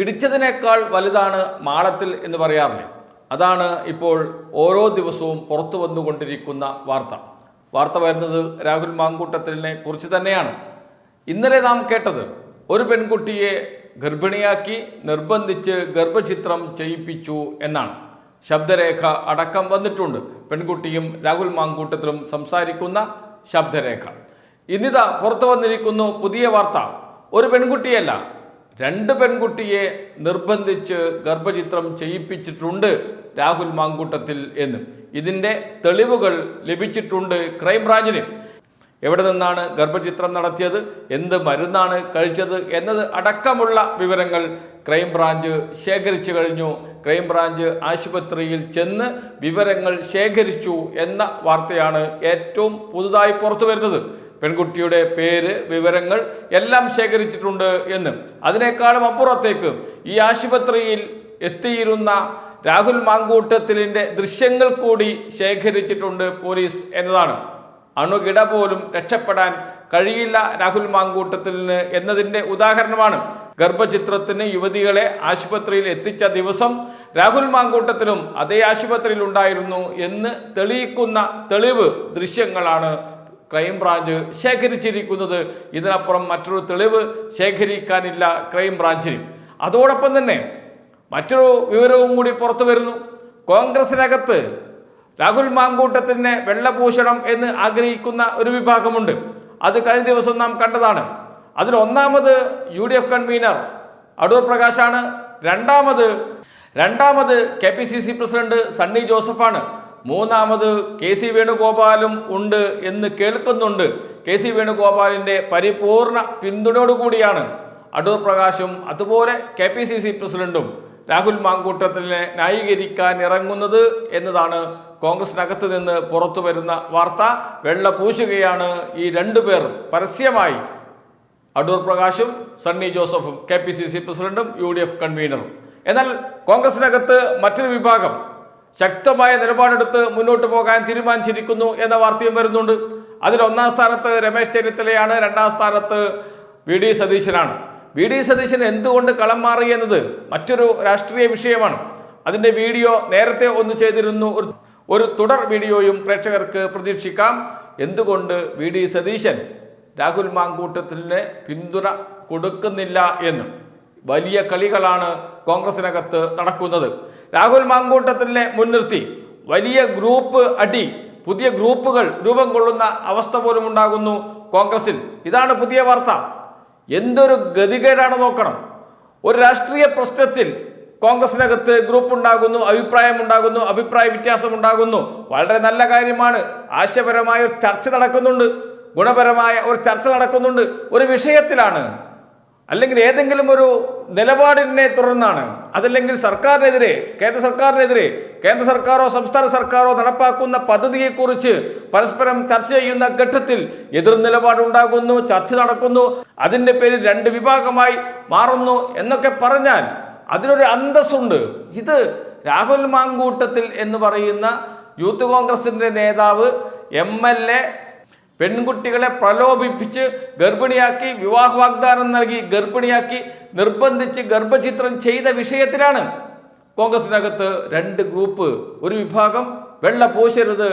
പിടിച്ചതിനേക്കാൾ വലുതാണ് മാളത്തിൽ എന്ന് പറയാറില്ലേ? അതാണ് ഇപ്പോൾ ഓരോ ദിവസവും പുറത്തു വന്നുകൊണ്ടിരിക്കുന്ന വാർത്ത. വാർത്ത വരുന്നത് രാഹുൽ മാങ്കൂട്ടത്തിനെ കുറിച്ച് തന്നെയാണ്. ഇന്നലെ നാം കേട്ടത് ഒരു പെൺകുട്ടിയെ ഗർഭിണിയാക്കി നിർബന്ധിച്ച് ഗർഭചിത്രം ചെയ്യിപ്പിച്ചു എന്നാണ്. ശബ്ദരേഖ അടക്കം വന്നിട്ടുണ്ട്. പെൺകുട്ടിയും രാഹുൽ മാങ്കൂട്ടത്തിലും സംസാരിക്കുന്ന ശബ്ദരേഖ. ഇന്നിതാ പുറത്തു വന്നിരിക്കുന്നു പുതിയ വാർത്ത. ഒരു പെൺകുട്ടിയല്ല രണ്ട് പെൺകുട്ടിയെ നിർബന്ധിച്ച് ഗർഭചിത്രം ചെയ്യിപ്പിച്ചിട്ടുണ്ട് രാഹുൽ മാങ്കൂട്ടത്തിൽ എന്ന്. ഇതിന്റെ തെളിവുകൾ ലഭിച്ചിട്ടുണ്ട് ക്രൈംബ്രാഞ്ചിന്. എവിടെ നിന്നാണ് ഗർഭചിത്രം നടത്തിയത്? എന്ത് മരുന്നാണ് കഴിച്ചത് എന്നത് അടക്കമുള്ള വിവരങ്ങൾ ക്രൈംബ്രാഞ്ച് ശേഖരിച്ചു കഴിഞ്ഞു. ക്രൈംബ്രാഞ്ച് ആശുപത്രിയിൽ ചെന്ന് വിവരങ്ങൾ ശേഖരിച്ചു എന്ന വാർത്തയാണ് ഏറ്റവും പുതുതായി പുറത്തു വരുന്നത് പെൺകുട്ടിയുടെ പേര് വിവരങ്ങൾ എല്ലാം ശേഖരിച്ചിട്ടുണ്ട് എന്ന്. അതിനേക്കാളും അപ്പുറത്തേക്ക് ഈ ആശുപത്രിയിൽ എത്തിയിരുന്ന രാഹുൽ മാങ്കൂട്ടത്തിലിന്റെ ദൃശ്യങ്ങൾ കൂടി ശേഖരിച്ചിട്ടുണ്ട് പോലീസ് എന്നതാണ്. അണുകിട പോലും രക്ഷപ്പെടാൻ കഴിയില്ല രാഹുൽ മാങ്കൂട്ടത്തിന് എന്നതിന്റെ ഉദാഹരണമാണ്. ഗർഭചിത്രത്തിന് യുവതികളെ ആശുപത്രിയിൽ എത്തിച്ച ദിവസം രാഹുൽ മാങ്കൂട്ടത്തിലും അതേ ആശുപത്രിയിൽ ഉണ്ടായിരുന്നു എന്ന് തെളിയിക്കുന്ന തെളിവ് ദൃശ്യങ്ങളാണ് ക്രൈംബ്രാഞ്ച് ശേഖരിച്ചിരിക്കുന്നത്. ഇതിനപ്പുറം മറ്റൊരു തെളിവ് ശേഖരിക്കാനില്ല ക്രൈംബ്രാഞ്ചിന് അതോടൊപ്പം തന്നെ മറ്റൊരു വിവരവും കൂടി പുറത്തു വരുന്നു. കോൺഗ്രസിനകത്ത് രാഹുൽ മാങ്കൂട്ടത്തിനെ വെള്ളപൂശണം എന്ന് ആഗ്രഹിക്കുന്ന ഒരു വിഭാഗമുണ്ട്. അത് കഴിഞ്ഞ ദിവസം നാം കണ്ടതാണ്. അതിൽ ഒന്നാമത് U D F convenor Adoor പ്രകാശാണ്. രണ്ടാമത് രണ്ടാമത് K P C C president Sunny ജോസഫാണ്. മൂന്നാമത് കെ സി വേണുഗോപാലും ഉണ്ട് എന്ന് കേൾക്കുന്നുണ്ട്. കെ സി വേണുഗോപാലിന്റെ പരിപൂർണ പിന്തുണയോടുകൂടിയാണ് അടൂർ പ്രകാശും അതുപോലെ കെ പി സി സി പ്രസിഡന്റും രാഹുൽ മാങ്കൂട്ടത്തിനെ ന്യായീകരിക്കാൻ ഇറങ്ങുന്നത് എന്നതാണ് കോൺഗ്രസിനകത്ത് നിന്ന് പുറത്തു വരുന്ന വാർത്ത. വെള്ള പൂശുകയാണ് ഈ രണ്ടുപേർ പരസ്യമായി അടൂർ പ്രകാശും സണ്ണി ജോസഫും കെ പി സി സി പ്രസിഡന്റും യു ഡി എഫ് കൺവീനറും. എന്നാൽ കോൺഗ്രസിനകത്ത് മറ്റൊരു വിഭാഗം ശക്തമായ നിലപാടെടുത്ത് മുന്നോട്ട് പോകാൻ തീരുമാനിച്ചിരിക്കുന്നു എന്ന വാർത്തയും വരുന്നുണ്ട്. അതിൽ ഒന്നാം സ്ഥാനത്ത് രമേശ് ചെന്നിത്തലയാണ് രണ്ടാം സ്ഥാനത്ത് വി. ഡി. സതീശനാണ്. വി. ഡി. സതീശൻ എന്തുകൊണ്ട് കളം മാറി എന്നത് മറ്റൊരു രാഷ്ട്രീയ വിഷയമാണ്. അതിന്റെ വീഡിയോ നേരത്തെ ഒന്ന് ചെയ്തിരുന്നു. ഒരു തുടർ വീഡിയോയും പ്രേക്ഷകർക്ക് പ്രതീക്ഷിക്കാം. എന്തുകൊണ്ട് വി. ഡി. സതീശൻ രാഹുൽ മാങ്കൂട്ടത്തിന് പിന്തുണ കൊടുക്കുന്നില്ല എന്ന്? വലിയ കളികളാണ് കോൺഗ്രസിനകത്ത് നടക്കുന്നത്. രാഹുൽ മാങ്കൂട്ടത്തിനെ മുൻനിർത്തി. വലിയ ഗ്രൂപ്പ് അടി പുതിയ ഗ്രൂപ്പുകൾ രൂപം കൊള്ളുന്ന അവസ്ഥ പോലും ഉണ്ടാകുന്നു കോൺഗ്രസിൽ. ഇതാണ് പുതിയ വാർത്ത. എന്തൊരു ഗതികേടാണ് നോക്കണം. ഒരു രാഷ്ട്രീയ പ്രശ്നത്തിൽ കോൺഗ്രസിനകത്ത് ഗ്രൂപ്പ് ഉണ്ടാകുന്നു അഭിപ്രായം ഉണ്ടാകുന്നു അഭിപ്രായ വ്യത്യാസം ഉണ്ടാകുന്നു വളരെ നല്ല കാര്യമാണ്. ആശയപരമായ ഒരു ചർച്ച നടക്കുന്നുണ്ട്. ഗുണപരമായ ഒരു ചർച്ച നടക്കുന്നുണ്ട്. ഒരു വിഷയത്തിലാണ് അല്ലെങ്കിൽ ഏതെങ്കിലും ഒരു നിലപാടിനെ തുടർന്നാണ്. അതല്ലെങ്കിൽ സർക്കാരിനെതിരെ കേന്ദ്ര സർക്കാരിനെതിരെ കേന്ദ്ര സർക്കാരോ സംസ്ഥാന സർക്കാരോ നടപ്പാക്കുന്ന പദ്ധതിയെക്കുറിച്ച് പരസ്പരം ചർച്ച ചെയ്യുന്ന ഘട്ടത്തിൽ എതിർ നിലപാടുണ്ടാകുന്നു ചർച്ച നടക്കുന്നു അതിന്റെ പേരിൽ രണ്ട് വിഭാഗമായി മാറുന്നു എന്നൊക്കെ പറഞ്ഞാൽ അതിനൊരു അന്തസ്സുണ്ട്. ഇത് രാഹുൽ മാങ്കൂട്ടത്തിൽ എന്ന് പറയുന്ന യൂത്ത് കോൺഗ്രസിന്റെ നേതാവ് എം എൽ എ പെൺകുട്ടികളെ പ്രലോഭിപ്പിച്ച് ഗർഭിണിയാക്കി വിവാഹ വാഗ്ദാനം നൽകി ഗർഭിണിയാക്കി നിർബന്ധിച്ച് ഗർഭചിത്രം ചെയ്ത വിഷയത്തിലാണ് കോൺഗ്രസിനകത്ത് രണ്ട് ഗ്രൂപ്പ്. ഒരു വിഭാഗം വെള്ള പൂശരുത്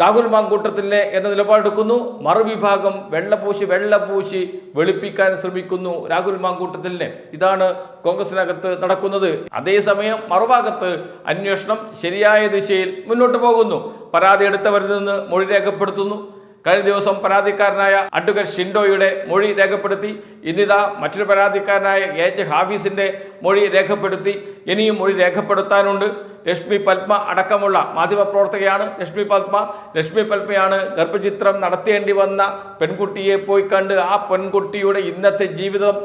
രാഹുൽ മാങ്കൂട്ടത്തിലെ എന്ന നിലപാടെടുക്കുന്നു. മറുവിഭാഗം വെള്ളപൂശി വെള്ളപൂശി വെളുപ്പിക്കാൻ ശ്രമിക്കുന്നു രാഹുൽ മാങ്കൂട്ടത്തിലെ ഇതാണ് കോൺഗ്രസിനകത്ത് നടക്കുന്നത്. അതേസമയം മറുഭാഗത്ത് അന്വേഷണം ശരിയായ ദിശയിൽ മുന്നോട്ട് പോകുന്നു. പരാതി എടുത്തവരിൽ നിന്ന് മൊഴി രേഖപ്പെടുത്തുന്നു. കഴിഞ്ഞ ദിവസം പരാതിക്കാരനായ അഡ്വക്കേറ്റ് ഷിൻഡോയുടെ മൊഴി രേഖപ്പെടുത്തി. ഇന്നിതാ മറ്റൊരു പരാതിക്കാരനായ എച്ച് ഹാഫീസിന്റെ മൊഴി രേഖപ്പെടുത്തി. ഇനിയും മൊഴി രേഖപ്പെടുത്താനുണ്ട്. ലക്ഷ്മി പത്മ അടക്കമുള്ള മാധ്യമപ്രവർത്തകയാണ് ലക്ഷ്മി പത്മ. ലക്ഷ്മി പത്മയാണ് ഗർഭചിത്രം നടത്തേണ്ടി വന്ന പെൺകുട്ടിയെ പോയി കണ്ട് ആ പെൺകുട്ടിയുടെ ഇന്നത്തെ ജീവിതം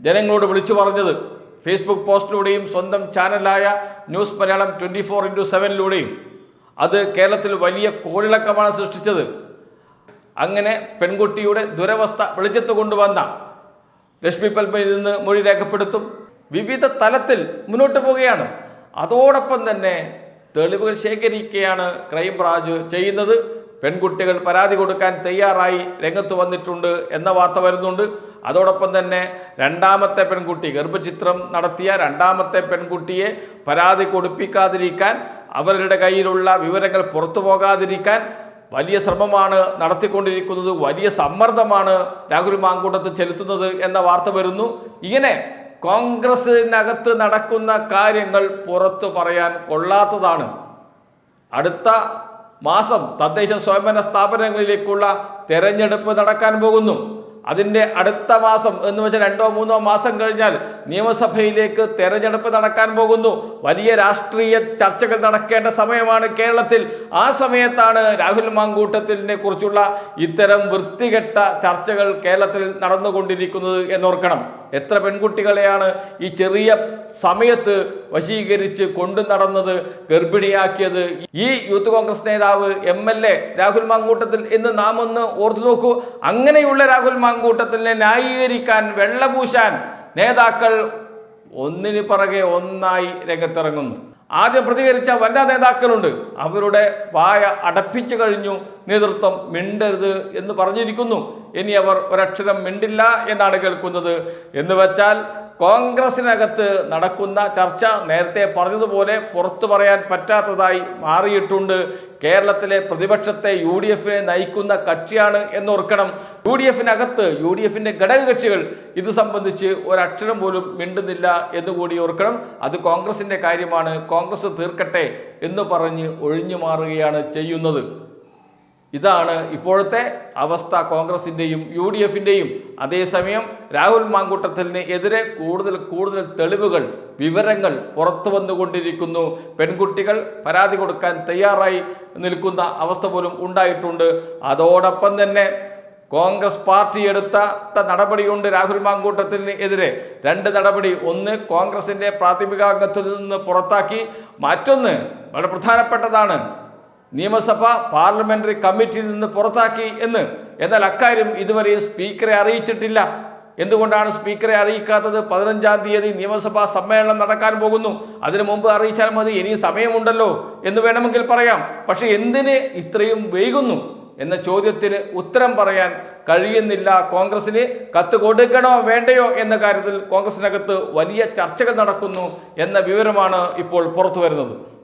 ജനങ്ങളോട് വിളിച്ചു പറഞ്ഞത്. ഫേസ്ബുക്ക് പോസ്റ്റിലൂടെയും സ്വന്തം ചാനലായ news Malayalam twenty four into സെവനിലൂടെയും. അത് കേരളത്തിൽ വലിയ കോളിളക്കമാണ് സൃഷ്ടിച്ചത്. അങ്ങനെ പെൺകുട്ടിയുടെ ദുരവസ്ഥ വെളിച്ചത്ത് കൊണ്ടുവന്ന ലക്ഷ്മി പത്മയിൽ നിന്ന് മൊഴി രേഖപ്പെടുത്തും. വിവിധ തലത്തിൽ മുന്നോട്ട് പോവുകയാണ്. അതോടൊപ്പം തന്നെ തെളിവുകൾ ശേഖരിക്കുകയാണ് ക്രൈംബ്രാഞ്ച് ചെയ്യുന്നത്. പെൺകുട്ടികൾ പരാതി കൊടുക്കാൻ തയ്യാറായി രംഗത്ത് വന്നിട്ടുണ്ട് എന്ന വാർത്ത വരുന്നുണ്ട്. അതോടൊപ്പം തന്നെ രണ്ടാമത്തെ പെൺകുട്ടി ഗർഭചിത്രം നടത്തിയ രണ്ടാമത്തെ പെൺകുട്ടിയെ പരാതി കൊടുപ്പിക്കാതിരിക്കാൻ അവരുടെ കയ്യിലുള്ള വിവരങ്ങൾ പുറത്തു പോകാതിരിക്കാൻ വലിയ ശ്രമമാണ് നടത്തിക്കൊണ്ടിരിക്കുന്നത്. വലിയ സമ്മർദ്ദമാണ് രാഹുൽ മാങ്കൂട്ടത്ത് ചെലുത്തുന്നത് എന്ന വാർത്ത വരുന്നു. ഇങ്ങനെ കോൺഗ്രസിനകത്ത് നടക്കുന്ന കാര്യങ്ങൾ പുറത്തു പറയാൻ കൊള്ളാത്തതാണ്. അടുത്ത മാസം തദ്ദേശ സ്വയംഭരണ സ്ഥാപനങ്ങളിലേക്കുള്ള തെരഞ്ഞെടുപ്പ് നടക്കാൻ പോകുന്നു. അതിന്റെ അടുത്ത മാസം എന്ന് വെച്ചാൽ രണ്ടോ മൂന്നോ മാസം കഴിഞ്ഞാൽ നിയമസഭയിലേക്ക് തെരഞ്ഞെടുപ്പ് നടക്കാൻ പോകുന്നു. വലിയ രാഷ്ട്രീയ ചർച്ചകൾ നടക്കേണ്ട സമയമാണ് കേരളത്തിൽ. ആ സമയത്താണ് രാഹുൽ മാങ്കൂട്ടത്തിനെ കുറിച്ചുള്ള ഇത്തരം വൃത്തികെട്ട ചർച്ചകൾ കേരളത്തിൽ നടന്നുകൊണ്ടിരിക്കുന്നത് എന്നോർക്കണം. എത്ര പെൺകുട്ടികളെയാണ് ഈ ചെറിയ സമയത്ത് വശീകരിച്ച് കൊണ്ടു നടന്നത് ഗർഭിണിയാക്കിയത്? ഈ യൂത്ത് കോൺഗ്രസ് നേതാവ് M L A Rahul Mamkootathil എന്ന് നാം ഒന്ന് ഓർത്തു നോക്കൂ. അങ്ങനെയുള്ള രാഹുൽ മാങ്കൂട്ടത്തിനെ ന്യായീകരിക്കാൻ വെള്ളപൂശാൻ നേതാക്കൾ ഒന്നിന് പിറകെ ഒന്നായി രംഗത്തിറങ്ങുന്നു. ആദ്യം പ്രതികരിച്ച വനിതാ നേതാക്കളുണ്ട്. അവരുടെ വായ അടപ്പിച്ചു കഴിഞ്ഞു. നേതൃത്വം മിണ്ടരുത് എന്ന് പറഞ്ഞിരിക്കുന്നു. ഇനി അവർ ഒരക്ഷരം മിണ്ടില്ല എന്നാണ് കേൾക്കുന്നത്. എന്ന് വെച്ചാൽ കോൺഗ്രസിനകത്ത് നടക്കുന്ന ചർച്ച നേരത്തെ പറഞ്ഞതുപോലെ പുറത്തു പറയാൻ പറ്റാത്തതായി മാറിയിട്ടുണ്ട്. കേരളത്തിലെ പ്രതിപക്ഷത്തെ യു ഡി എഫിനെ നയിക്കുന്ന കക്ഷിയാണ് എന്നോർക്കണം. യു ഡി എഫിനകത്ത് യു ഡി എഫിന്റെ ഘടകകക്ഷികൾ ഇത് സംബന്ധിച്ച് ഒരക്ഷരം പോലും മിണ്ടുന്നില്ല എന്ന് കൂടി ഓർക്കണം. അത് കോൺഗ്രസിന്റെ കാര്യമാണ്. കോൺഗ്രസ് തീർക്കട്ടെ എന്ന് പറഞ്ഞ് ഒഴിഞ്ഞു മാറുകയാണ് ചെയ്യുന്നത്. ഇതാണ് ഇപ്പോഴത്തെ അവസ്ഥ കോൺഗ്രസിന്റെയും യു ഡി എഫിന്റെയും അതേസമയം രാഹുൽ മാങ്കൂട്ടത്തലിന് എതിരെ കൂടുതൽ കൂടുതൽ തെളിവുകൾ വിവരങ്ങൾ പുറത്തു വന്നുകൊണ്ടിരിക്കുന്നു. പെൺകുട്ടികൾ പരാതി കൊടുക്കാൻ തയ്യാറായി നിൽക്കുന്ന അവസ്ഥ പോലും ഉണ്ടായിട്ടുണ്ട്. അതോടൊപ്പം തന്നെ കോൺഗ്രസ് പാർട്ടി എടുത്ത നടപടിയുണ്ട് രാഹുൽ മാങ്കൂട്ടത്തിന് എതിരെ. രണ്ട് നടപടി ഒന്ന് കോൺഗ്രസിന്റെ പ്രാഥമികാംഗത്വത്തിൽ നിന്ന് പുറത്താക്കി മറ്റൊന്ന് വളരെ പ്രധാനപ്പെട്ടതാണ് നിയമസഭ പാർലമെന്ററി കമ്മിറ്റിയിൽ നിന്ന് പുറത്താക്കി എന്ന്. എന്നാൽ അക്കാര്യം ഇതുവരെ സ്പീക്കറെ അറിയിച്ചിട്ടില്ല. എന്തുകൊണ്ടാണ് സ്പീക്കറെ അറിയിക്കാത്തത്? പതിനഞ്ചാം തീയതി നിയമസഭാ സമ്മേളനം നടക്കാൻ പോകുന്നു. അതിനു മുമ്പ് അറിയിച്ചാൽ മതി. ഇനി സമയമുണ്ടല്ലോ എന്ന് വേണമെങ്കിൽ പറയാം. പക്ഷേ എന്തിന് ഇത്രയും വൈകുന്നു എന്ന ചോദ്യത്തിന് ഉത്തരം പറയാൻ കഴിയുന്നില്ല. കോൺഗ്രസിന് കത്ത് കൊടുക്കണോ വേണ്ടയോ എന്ന കാര്യത്തിൽ കോൺഗ്രസിനകത്ത് വലിയ ചർച്ചകൾ നടക്കുന്നു എന്ന വിവരമാണ് ഇപ്പോൾ പുറത്തു വരുന്നത്